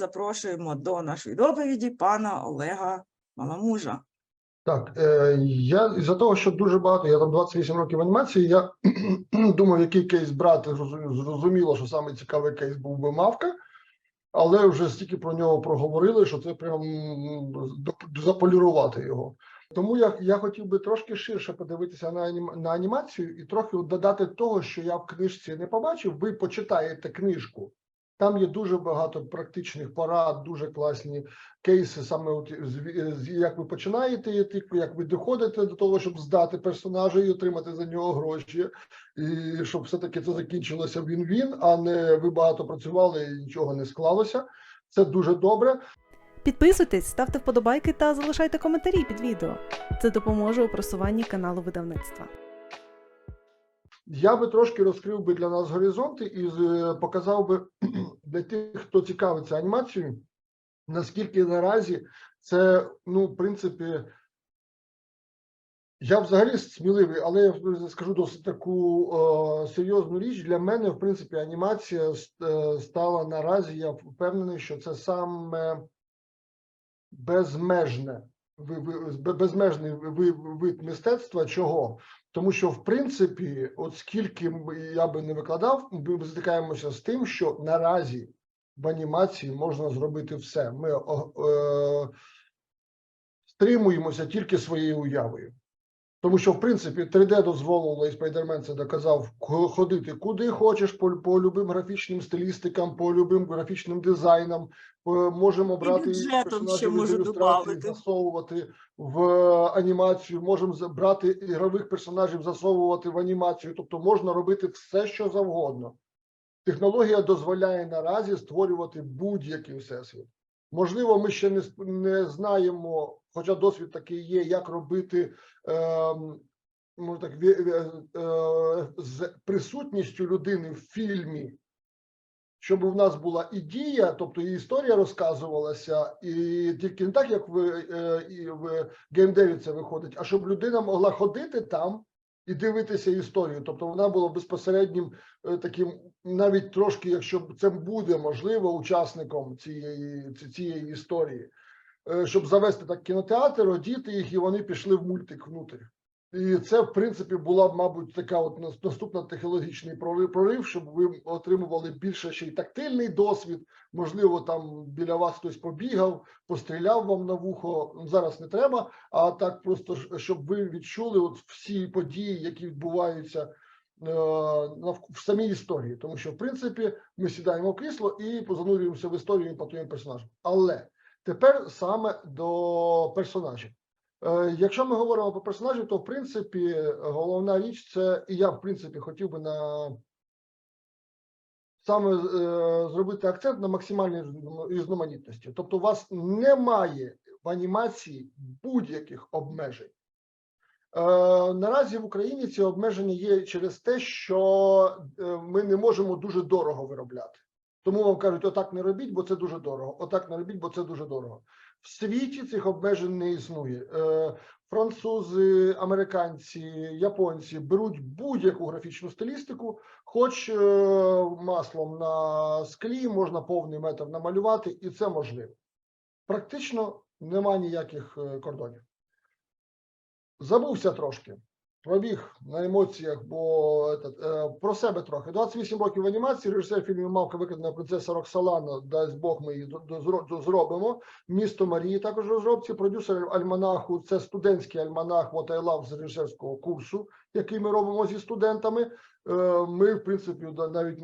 запрошуємо до нашої доповіді пана Олега Маламужа. Так, е, я із-за того, що дуже багато, я там 28 років анімації, я думав, який кейс брати. Зрозуміло, що саме цікавий кейс був би мавка, але вже стільки про нього проговорили, що це прям заполірувати його. Тому я, я хотів би трошки ширше подивитися на, анім, на анімацію і трохи додати того, що я в книжці не побачив. Ви почитаєте книжку. Там є дуже багато практичних порад, дуже класні кейси, саме от як ви починаєте, іти, як ви доходите до того, щоб здати персонажа і отримати за нього гроші, і щоб все-таки це закінчилося він-він, а не ви багато працювали і нічого не склалося. Це дуже добре. Підписуйтесь, ставте вподобайки та залишайте коментарі під відео. Це допоможе у просуванні каналу видавництва. Я би трошки розкрив би для нас горизонти і показав би для тих, хто цікавиться анімацією, наскільки наразі це, ну, в принципі, я взагалі сміливий, але я скажу досить таку е, серйозну річ. Для мене, в принципі, анімація е, стала наразі. Я впевнений, що це саме безмежне безмежний вид мистецтва. Чого? Тому що, в принципі, от скільки я би не викладав, ми стикаємося з тим, що наразі в анімації можна зробити все. Ми е, стримуємося тільки своєю уявою. Тому що, в принципі, 3D дозволило, і Spider-Man це доказав, ходити куди хочеш, по, по любим графічним стилістикам, по любим графічним дизайнам. Можемо брати персонажів засовувати в анімацію, можемо брати ігрових персонажів, засовувати в анімацію. Тобто можна робити все, що завгодно. Технологія дозволяє наразі створювати будь-який всесвіт. Можливо, ми ще не, не знаємо, хоча досвід такий є, як робити ем, може так, е, з присутністю людини в фільмі, щоб у нас була і дія, тобто і історія розказувалася, і тільки не так, як в, е, і в геймдеві це виходить, а щоб людина могла ходити там і дивитися історію. Тобто вона була безпосереднім е, таким, навіть трошки, якщо це буде можливо, учасником цієї, цієї історії, щоб завести так кінотеатр, одіти їх, і вони пішли в мультик внутрі. І це, в принципі, була б, мабуть, така от наступна технологічний прорив, щоб ви отримували більше ще й тактильний досвід. Можливо, там біля вас хтось побігав, постріляв вам на вухо. Ну, Зараз не треба, а так просто щоб ви відчули от всі події, які відбуваються е, в самій історії. Тому що, в принципі, ми сідаємо в крісло і позанурюємося в історію по твоїм персонажам. Але тепер саме до персонажів. Е, Якщо ми говоримо про персонажів, то в принципі головна річ це, і я в принципі хотів би на саме е, зробити акцент на максимальній різноманітності. Тобто, у вас немає в анімації будь-яких обмежень. Е, наразі в Україні ці обмеження є через те, що ми не можемо дуже дорого виробляти. Тому вам кажуть, отак не робіть, бо це дуже дорого. Отак не робіть, бо це дуже дорого. В світі цих обмежень не існує. Е, Французи, американці, японці беруть будь-яку графічну стилістику, хоч е, маслом на склі можна повний метр намалювати, і це можливо. Практично нема ніяких е, кордонів. Забувся трошки. Пробіг на емоціях, бо е, про себе трохи. 28 років в анімації, режисер фільмів Мавка викрадена принцеса Роксолана, дасть Бог, ми її зробимо. Місто Марії також розробці. Продюсер альманаху це студентський альманах Love з режисерського курсу, який ми робимо зі студентами. Е, Ми, в принципі, навіть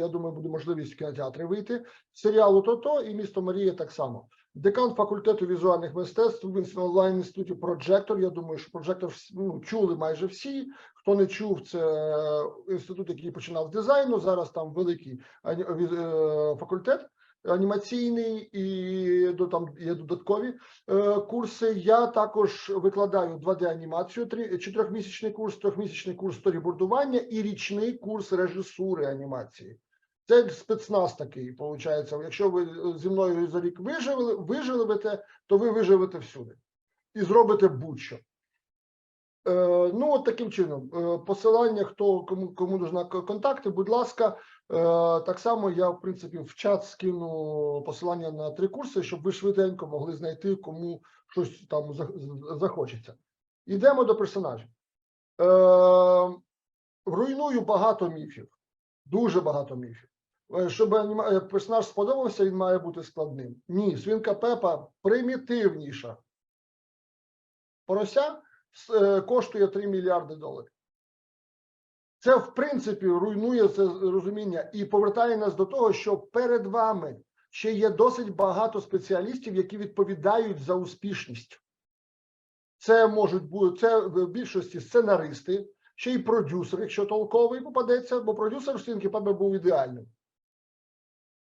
я думаю, буде можливість в кінотеатри вийти. Серіалу то-то і місто Марія так само. Декан факультету візуальних мистецтв в онлайн інституті Прожектор. Я думаю, що прожектор ну, чули майже всі. Хто не чув, це е, інститут, який починав з дизайну. Зараз там великий ані- е, факультет анімаційний і до там є додаткові е, курси. Я також викладаю 2D анімацію, три чотирьохмісячний курс, трьохмісячний курс сторібордування і річний курс режисури анімації. Це спецназ такий, виходить. Якщо ви е, зі мною за рік виживете, виживете, то ви виживете всюди і зробите будь-що. Е, ну, от таким чином, е, посилання, хто кому кому нужна контакти, будь ласка, Так само я, в принципі, в чат скину посилання на три курси, щоб ви швиденько могли знайти, кому щось там захочеться. Йдемо до персонажів. Е, руйную багато міфів, дуже багато міфів. Е, Щоб е, персонаж сподобався, він має бути складним. Ні, свинка Пепа примітивніша. Порося е, коштує 3 мільярди доларів. Це, в принципі, руйнує це розуміння і повертає нас до того, що перед вами ще є досить багато спеціалістів, які відповідають за успішність. Це можуть бути це в більшості сценаристи, ще й продюсер, якщо толковий попадеться, бо продюсер Стінки Пепе був ідеальним.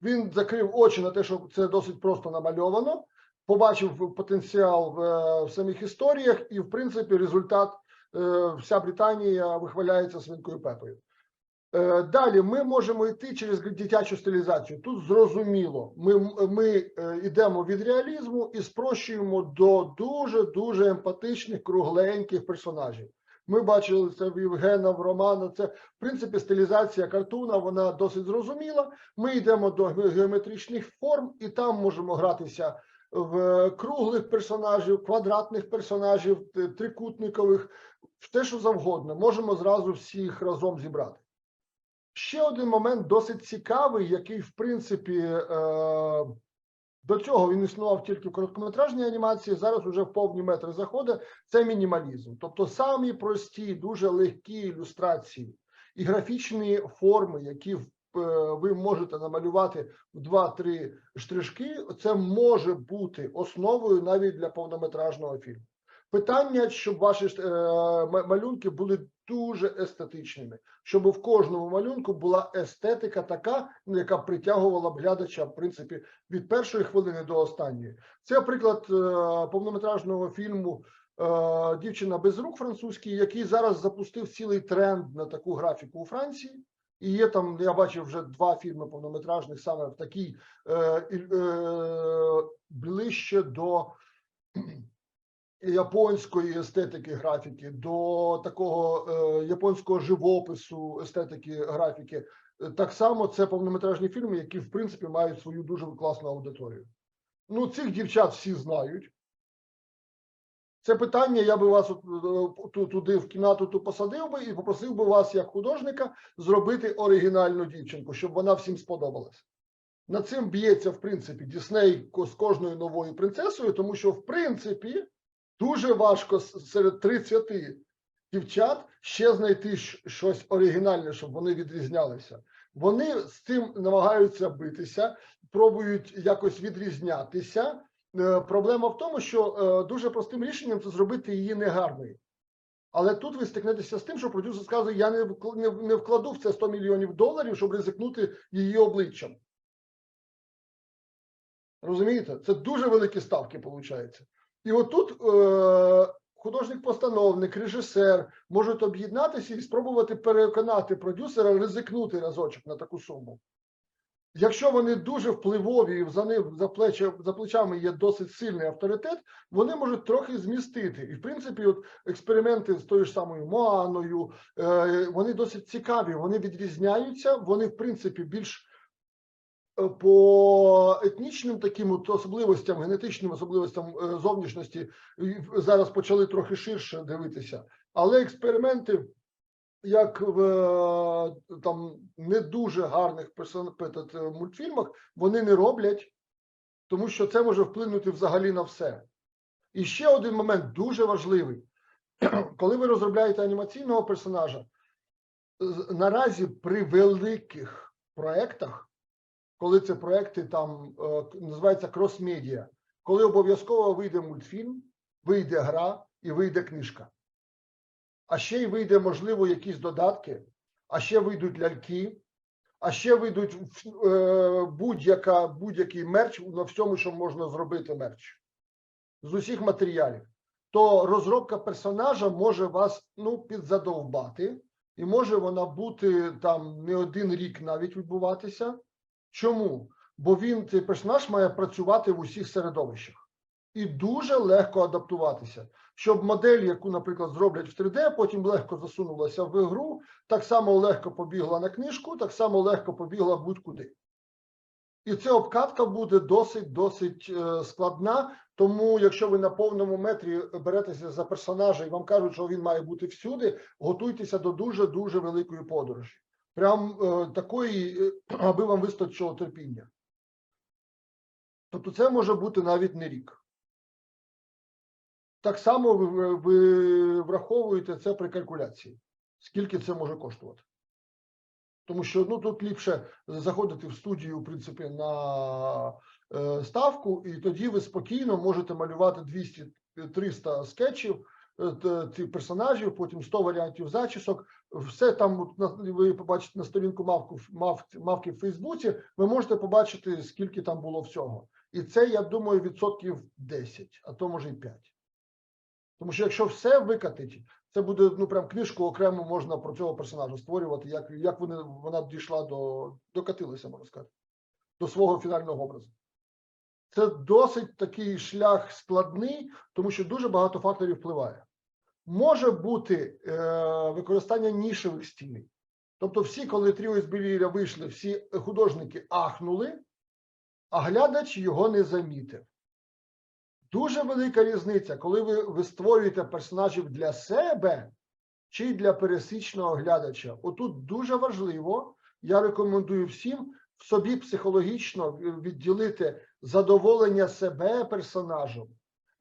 Він закрив очі на те, що це досить просто намальовано, побачив потенціал в, е, в самих історіях, і, в принципі, результат е, вся Британія вихваляється свинкою Пепою. Е, Далі ми можемо йти через дитячу стилізацію. Тут зрозуміло, ми, ми йдемо від реалізму і спрощуємо до дуже дуже емпатичних, кругленьких персонажів. Ми бачили це в Євгена, в Романа. Це в принципі стилізація картуна, вона досить зрозуміла. Ми йдемо до геометричних форм, і там можемо гратися в круглих персонажів, квадратних персонажів, трикутникових, в те, що завгодно. Можемо зразу всіх разом зібрати. Ще один момент досить цікавий, який, в принципі, е, до цього він існував тільки в короткометражній анімації, зараз уже в повні метри заходить. Це мінімалізм. Тобто самі прості, дуже легкі ілюстрації і графічні форми, які е, ви можете намалювати в 2-3 штришки, це може бути основою навіть для повнометражного фільму. Питання, щоб ваші е, малюнки були дуже естетичними, щоб в кожному малюнку була естетика така, ну, яка притягувала глядача, в принципі, від першої хвилини до останньої. Це приклад е, повнометражного фільму е, Дівчина без рук французький, який зараз запустив цілий тренд на таку графіку у Франції. І є там, я бачив вже два фільми повнометражних саме в такій е, е, ближче до японської естетики графіки, до такого е, японського живопису, естетики графіки. Так само це повнометражні фільми, які в принципі мають свою дуже класну аудиторію. Ну, цих дівчат всі знають. Це питання я би вас е, ту- туди в кімнату ту посадив би і попросив би вас, як художника, зробити оригінальну дівчинку, щоб вона всім сподобалась. Над цим б'ється, в принципі, Дісней з кожною новою принцесою, тому що, в принципі, дуже важко серед 30 дівчат ще знайти щось оригінальне, щоб вони відрізнялися. Вони з цим намагаються битися, пробують якось відрізнятися. Е, Проблема в тому, що е, дуже простим рішенням це зробити її негарною. Але тут ви стикнетеся з тим, що продюсер сказує, я не вкладу в це 100 мільйонів доларів, щоб ризикнути її обличчям. Розумієте? Це дуже великі ставки, виходить. І отут е, художник-постановник, режисер можуть об'єднатися і спробувати переконати продюсера ризикнути разочок на таку суму. Якщо вони дуже впливові, і за ним за, плечі, за плечами є досить сильний авторитет, вони можуть трохи змістити. І в принципі, от експерименти з тою ж самою Моаною, е, вони досить цікаві, вони відрізняються, вони, в принципі, більш по етнічним таким от особливостям, генетичним особливостям е, зовнішності зараз почали трохи ширше дивитися. Але експерименти, як в е, там не дуже гарних е, мультфільмах, вони не роблять, тому що це може вплинути взагалі на все. І ще один момент дуже важливий. Коли ви розробляєте анімаційного персонажа, наразі при великих проектах, коли це проекти там е, називається крос-медіа, коли обов'язково вийде мультфільм, вийде гра і вийде книжка. А ще й вийде, можливо, якісь додатки, а ще вийдуть ляльки, а ще вийдуть е, будь-яка, будь-який мерч на всьому, що можна зробити мерч з усіх матеріалів. То розробка персонажа може вас ну, підзадовбати, і може вона бути там не один рік навіть відбуватися. Чому? Бо він, цей персонаж, має працювати в усіх середовищах. і дуже легко адаптуватися. Щоб модель, яку, наприклад, зроблять в 3D, потім легко засунулася в ігру, так само легко побігла на книжку, так само легко побігла будь-куди. І ця обкатка буде досить досить е, складна. Тому, якщо ви на повному метрі беретеся за персонажа і вам кажуть, що він має бути всюди, готуйтеся до дуже дуже великої подорожі. Прям е, такої, е, аби вам вистачило терпіння. Тобто, це може бути навіть не рік. Так само ви, ви враховуєте це при калькуляції, скільки це може коштувати. Тому що ну тут ліпше заходити в студію, в принципі, на е, ставку, і тоді ви спокійно можете малювати 200-300 скетчів цих персонажів, потім 100 варіантів зачісок. Все там ви побачите на сторінку мавку мав, мавки в Фейсбуці. Ви можете побачити, скільки там було всього. І це, я думаю, відсотків 10, а то може і 5. Тому що якщо все викатить, це буде ну прям книжку окремо можна про цього персонажа створювати, як, як вони, вона дійшла до докатилася, можна сказати, до свого фінального образу. Це досить такий шлях складний, тому що дуже багато факторів впливає. Може бути е, використання нішевих стілей. Тобто, всі, коли тріо з Беліля вийшли, всі художники ахнули, а глядач його не замітив. Дуже велика різниця, коли ви, ви створюєте персонажів для себе чи для пересічного глядача. Отут дуже важливо, я рекомендую всім в собі психологічно відділити задоволення себе персонажем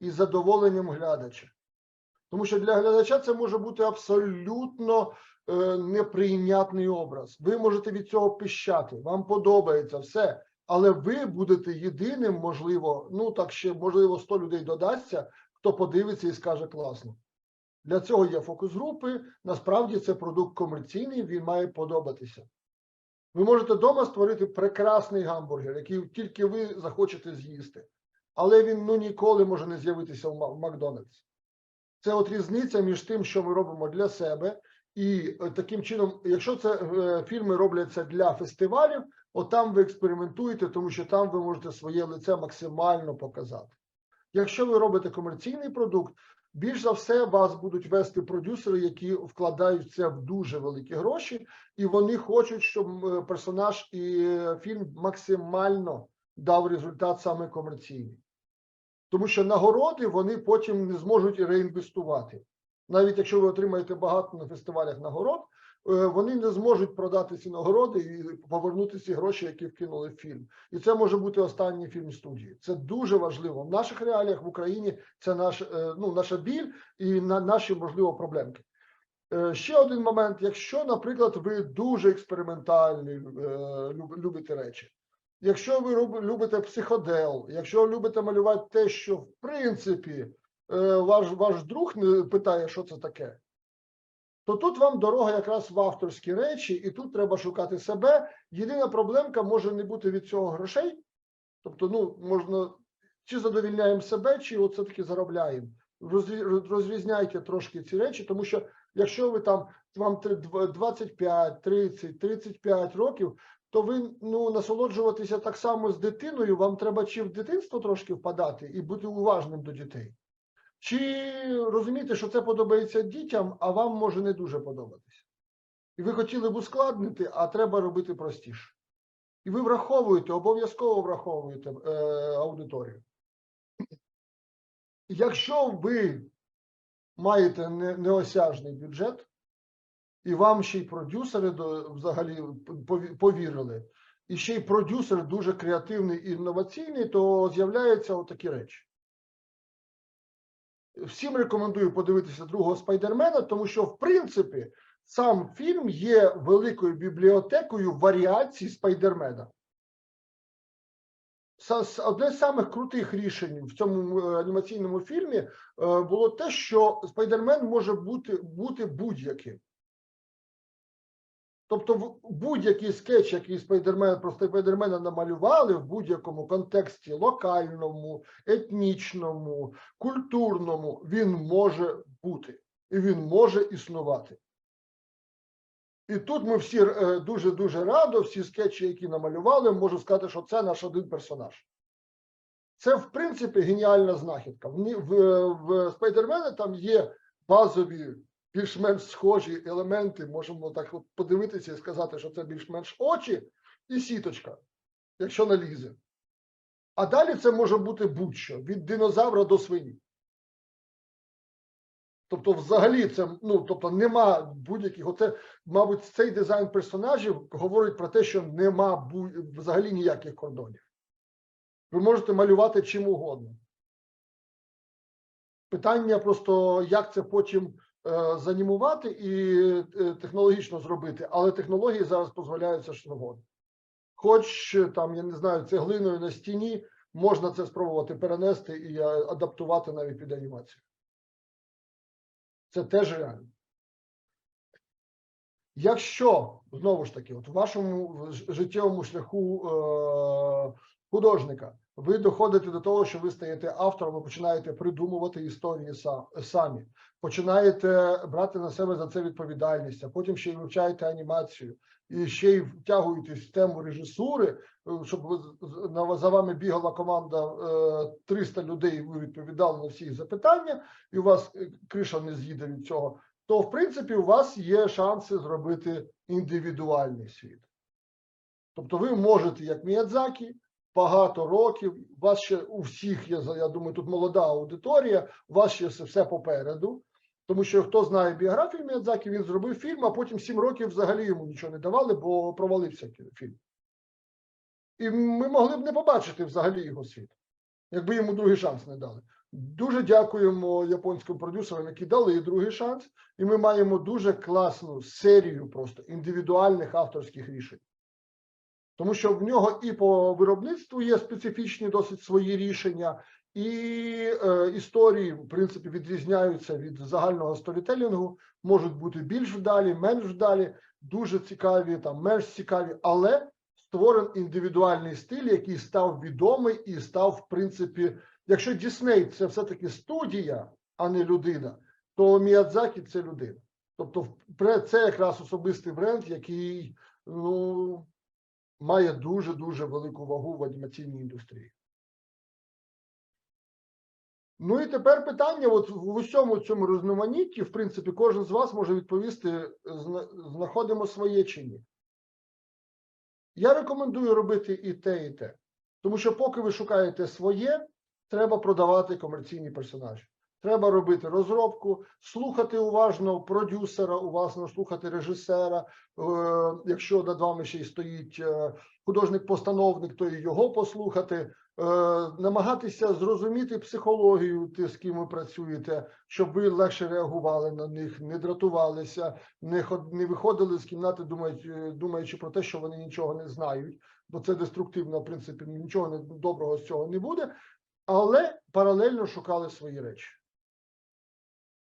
і задоволенням глядача. Тому що для глядача це може бути абсолютно е, неприйнятний образ. Ви можете від цього пищати, вам подобається все. Але ви будете єдиним, можливо, ну так ще можливо 100 людей додасться, хто подивиться і скаже класно. Для цього є фокус-групи. Насправді це продукт комерційний, він має подобатися. Ви можете вдома створити прекрасний гамбургер, який тільки ви захочете з'їсти, але він ну ніколи може не з'явитися в Ма- в Макдональдс. Це от різниця між тим, що ми робимо для себе, і е, таким чином, якщо це е, фільми робляться для фестивалів, от там ви експериментуєте, тому що там ви можете своє лице максимально показати. Якщо ви робите комерційний продукт, більш за все вас будуть вести продюсери, які вкладають це в дуже великі гроші, і вони хочуть, щоб е, персонаж і фільм максимально дав результат саме комерційний. Тому що нагороди вони потім не зможуть реінвестувати. Навіть якщо ви отримаєте багато на фестивалях нагород, е, вони не зможуть продати ці нагороди і повернути ці гроші, які вкинули в фільм. І це може бути останній фільм студії. Це дуже важливо. В наших реаліях в Україні це наш, е, ну, наша біль і на наші, можливо, проблемки. Е, Ще один момент: якщо, наприклад, ви дуже експериментальні любите речі, якщо ви любите психодел, якщо ви любите малювати те, що в принципі е, ваш, ваш друг не питає, що це таке, то тут вам дорога якраз в авторські речі, і тут треба шукати себе. Єдина проблемка може не бути від цього грошей. Тобто, ну, можна чи задовільняємо себе, чи все-таки заробляємо. Розрі- Розрізняйте трошки ці речі, тому що якщо ви там вам три- дв- 25, 30, 35 років, то ви ну насолоджуватися так само з дитиною. Вам треба чи в дитинство трошки впадати і бути уважним до дітей, чи розуміти, що це подобається дітям, а вам може не дуже подобатися. І ви хотіли б ускладнити, а треба робити простіше. І ви враховуєте, обов'язково враховуєте е, аудиторію. Якщо ви маєте неосяжний бюджет, і вам ще й продюсери взагалі повірили, і ще й продюсер дуже креативний і інноваційний, то з'являються отакі речі. Всім рекомендую подивитися другого спайдермена, тому що, в принципі, сам фільм є великою бібліотекою варіацій спайдермена. Одне з самих крутих рішень в цьому е, анімаційному фільмі е, було те, що спайдермен може бути, бути будь-яким. Тобто, будь-який скетч, який спайдермен про спайдермена намалювали в будь-якому контексті локальному, етнічному, культурному, він може бути і він може існувати. І тут ми всі е, дуже-дуже радо, всі скетчі, які намалювали, можу сказати, що це наш один персонаж. Це в принципі геніальна знахідка. В, в, в Спайдермена там є базові, більш-менш схожі елементи. Можемо так от подивитися і сказати, що це більш-менш очі і сіточка, якщо налізе. А далі це може бути будь-що від динозавра до свині. Тобто, взагалі, це ну тобто нема будь-яких. Оце, мабуть, цей дизайн персонажів говорить про те, що нема взагалі ніяких кордонів. Ви можете малювати чим угодно. Питання просто, як це потім занімувати і е, технологічно зробити, але технології зараз дозволяють це. Хоч е, там, я не знаю, цеглиною на стіні можна це спробувати перенести і е, адаптувати навіть під анімацію. Це теж реально. Якщо знову ж таки, от в вашому життєвому шляху е, художника. Ви доходите до того, що ви стаєте автором, ви починаєте придумувати історії самі, починаєте брати на себе за це відповідальність, а потім ще й вивчаєте анімацію, і ще й втягуєтесь в тему режисури, е, щоб за вами бігала команда е, 300 людей, і ви відповідали на всі запитання, і у вас е, криша не з'їде від цього то в принципі у вас є шанси зробити індивідуальний світ. Тобто ви можете, як Міядзакі, багато років, у вас ще у всіх є, я думаю, тут молода аудиторія, у вас ще все- попереду. Тому що хто знає біографію Міядзакі, він зробив фільм, а потім сім років взагалі йому нічого не давали, бо провалився фільм. І ми могли б не побачити взагалі його світ, якби йому другий шанс не дали. Дуже дякуємо японським продюсерам, які дали другий шанс, і ми маємо дуже класну серію просто індивідуальних авторських рішень. Тому що в нього і по виробництву є специфічні досить свої рішення, і е, історії, в принципі, відрізняються від загального сторітелінгу, можуть бути більш вдалі, менш вдалі, дуже цікаві, там менш цікаві, але створений індивідуальний стиль, який став відомий і став, в принципі, якщо Дісней це все-таки студія, а не людина, то Міядзакі це людина. Тобто, це якраз особистий бренд, який ну, має дуже дуже велику вагу в анімаційній індустрії. Ну і тепер питання: от в усьому цьому різноманітті, в принципі, кожен з вас може відповісти, знаходимо своє чи ні. Я рекомендую робити і те, і те. Тому що, поки ви шукаєте своє, треба продавати комерційні персонажі. Треба робити розробку, слухати уважно продюсера, уважно слухати режисера. Е, якщо над вами ще й стоїть е, художник-постановник, то і його послухати, е, намагатися зрозуміти психологію, ти, з ким ви працюєте, щоб ви легше реагували на них, не дратувалися, не, не виходили з кімнати, думаючи, думаючи про те, що вони нічого не знають, бо це деструктивно, в принципі, нічого доброго з цього не буде, але паралельно шукали свої речі.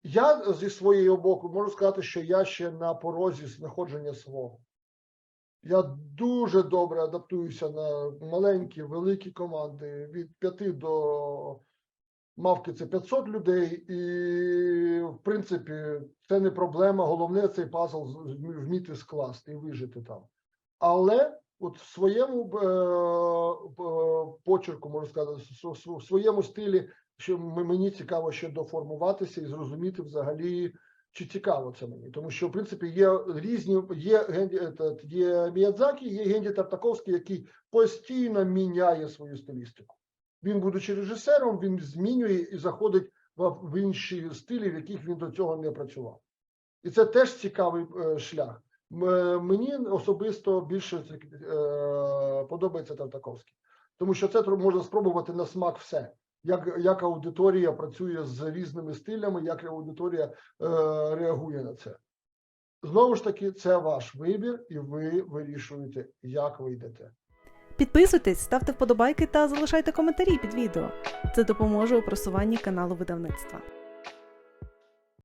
Я зі своєї боку можу сказати, що я ще на порозі знаходження свого. Я дуже добре адаптуюся на маленькі, великі команди від 5 до мавки це 500 людей, і в принципі це не проблема. Головне цей пазл вміти скласти і вижити там. Але от в своєму е, е, почерку, можна сказати, в своєму стилі, що мені цікаво ще доформуватися і зрозуміти взагалі, чи цікаво це мені. Тому що, в принципі, є різні, є, є Міядзакі, є Генді Тартаковський, який постійно міняє свою стилістику. Він, будучи режисером, він змінює і заходить в, інші стилі, в яких він до цього не працював. І це теж цікавий е, шлях. Е, Мені особисто більше е, подобається Тартаковський, тому що це можна спробувати на смак все. Як, як аудиторія працює з різними стилями, як аудиторія е, реагує на це. Знову ж таки, це ваш вибір, і ви вирішуєте, як ви йдете. Підписуйтесь, ставте вподобайки та залишайте коментарі під відео. Це допоможе у просуванні каналу видавництва.